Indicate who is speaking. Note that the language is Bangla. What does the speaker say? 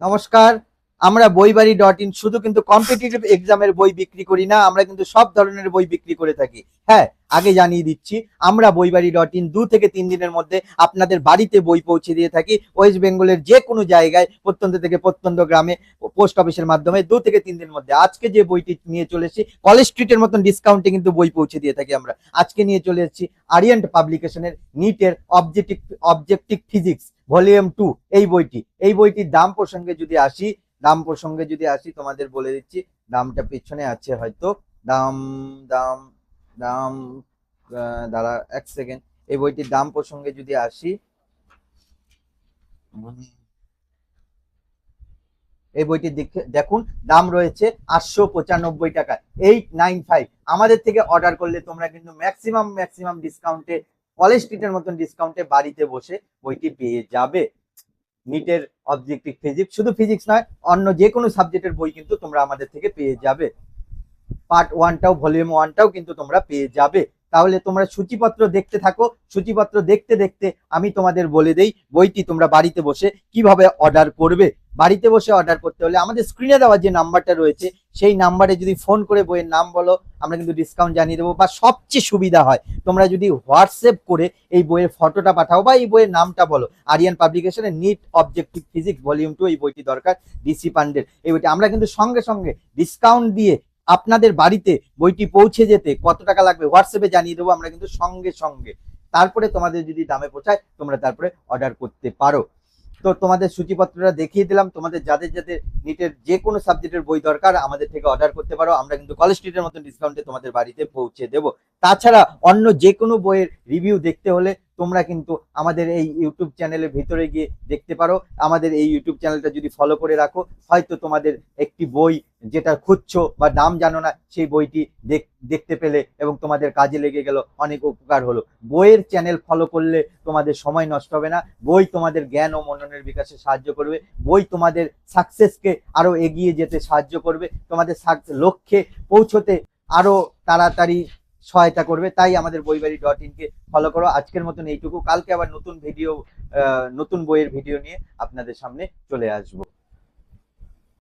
Speaker 1: নমস্কার। আমরা বইবাড়ি ডট ইন শুধু কিন্তু কম্পিটিটিভ এক্সামের বই বিক্রি করি না, আমরা কিন্তু সব ধরনের বই বিক্রি করে থাকি। হ্যাঁ আগে জানিয়ে দিচ্ছি, আমরা বইবাড়ি ডট ইন দু থেকে তিন দিনের মধ্যে আপনাদের বাড়িতে বই পৌঁছে দিয়ে থাকি। ওয়েস্ট বেঙ্গলের যে কোনো জায়গায়, প্রত্যন্ত থেকে প্রত্যন্ত গ্রামে পোস্ট অফিসের মাধ্যমে দু থেকে তিন দিনের মধ্যে। আজকে যে বইটি নিয়ে চলে এসেছি কলেজ স্ট্রিটের মতন ডিসকাউন্টে কিন্তু বই পৌঁছে দিয়ে থাকি আমরা। আজকে নিয়ে চলে এসেছি আরিয়ান্ট পাবলিকেশনের নিটের objective objective physics volume two এই বইটি। এই বইটির দাম প্রসঙ্গে যদি আসি দাম প্রসঙ্গে যদি আসি, তোমাদের বলে দিচ্ছি, দামটা পিছনে আছে হয়তো। দাম দাম দাম দাঁড়া, এক সেকেন্ড এই বইটির দাম প্রসঙ্গে যদি আসি, এই বইটি দেখে- দেখুন, দাম রয়েছে আটশো পঁচানব্বই টাকা এইট নাইন ফাইভ আমাদের থেকে অর্ডার করলে তোমরা কিন্তু ম্যাক্সিমাম ম্যাক্সিমাম ডিসকাউন্টে কলেজ স্ট্রিটের মতন ডিসকাউন্টে বাড়িতে বসে বইটি পেয়ে যাবে। নিটের অবজেক্টিভ ফিজিক্স শুধু ফিজিক্স নয়, অন্য যে কোনো সাবজেক্টের বই কিন্তু তোমরা আমাদের থেকে পেয়ে যাবে। পার্ট ওয়ানটাও ভলিউম ওয়ানটাও কিন্তু তোমরা পেয়ে যাবে। তাহলে তোমরা সূচিপত্র দেখতে থাকো। সূচিপত্র দেখতে দেখতে আমি তোমাদের বলে দেই, বইটি তোমরা বাড়িতে বসে কীভাবে অর্ডার করবে বাড়িতে বসে অর্ডার করতে হলে আমাদের স্ক্রিনে দেওয়া যে নাম্বারটা রয়েছে, সেই নাম্বারে যদি ফোন করে বইয়ের নাম বলো, আমরা কিন্তু ডিসকাউন্ট জানিয়ে দেবো বা সবচেয়ে সুবিধা হয়। তোমরা যদি হোয়াটসঅ্যাপ করে এই বইয়ের ফটোটা পাঠাও বা এই বইয়ের নামটা বলো। Arihant পাবলিকেশনের NEET objective physics volume two এই বইটি দরকার ডিসি পান্ডের এই বইটি আমরা কিন্তু সঙ্গে সঙ্গে ডিসকাউন্ট দিয়ে আপনাদের বাড়িতে বইটি পৌঁছে যেতে কত টাকা লাগবে হোয়াটসঅ্যাপে জানিয়ে দেবো আমরা কিন্তু সঙ্গে সঙ্গে। তারপরে তোমাদের যদি দামে পৌঁছায় তোমরা তারপরে অর্ডার করতে পারো। তো তোমাদের সূচিপত্রটা দেখিয়ে দিলাম। তোমাদের যাদের যাদের নিটের যে কোনো সাবজেক্টের বই দরকার, আমাদের থেকে অর্ডার করতে পারো। আমরা কিন্তু কলেজ স্ট্রিটের মতন ডিসকাউন্টে তোমাদের বাড়িতে পৌঁছে দেব। তাছাড়া অন্য যে কোনো বইয়ের রিভিউ দেখতে হলে তোমরা কিন্তু আমাদের এই ইউটিউব চ্যানেলের ভিতরে গিয়ে দেখতে পারো। আমাদের এই ইউটিউব চ্যানেলটা যদি ফলো করে রাখো, হয়তো তোমাদের একটি বই যেটা খুঁজছো বা দাম জানো না, সেই বইটি দেখ- দেখতে পেলে এবং তোমাদের কাজে লেগে গেল, অনেক উপকার হলো। বইয়ের চ্যানেল ফলো করলে তোমাদের সময় নষ্ট হবে না। বই তোমাদের জ্ঞান ও মননের বিকাশে সাহায্য করবে। বই তোমাদের সাকসেসকে আরও এগিয়ে যেতে সাহায্য করবে। তোমাদের লক্ষ্যে পৌঁছতে আরও তাড়াতাড়ি সহায়তা করবে, তাই আমাদের বইবাড়ি ডট ইনকে ফলো করো। আজকের মতন এইটুকু। কালকে আবার নতুন ভিডিও নতুন বইয়ের ভিডিও নিয়ে আপনাদের সামনে চলে আসব।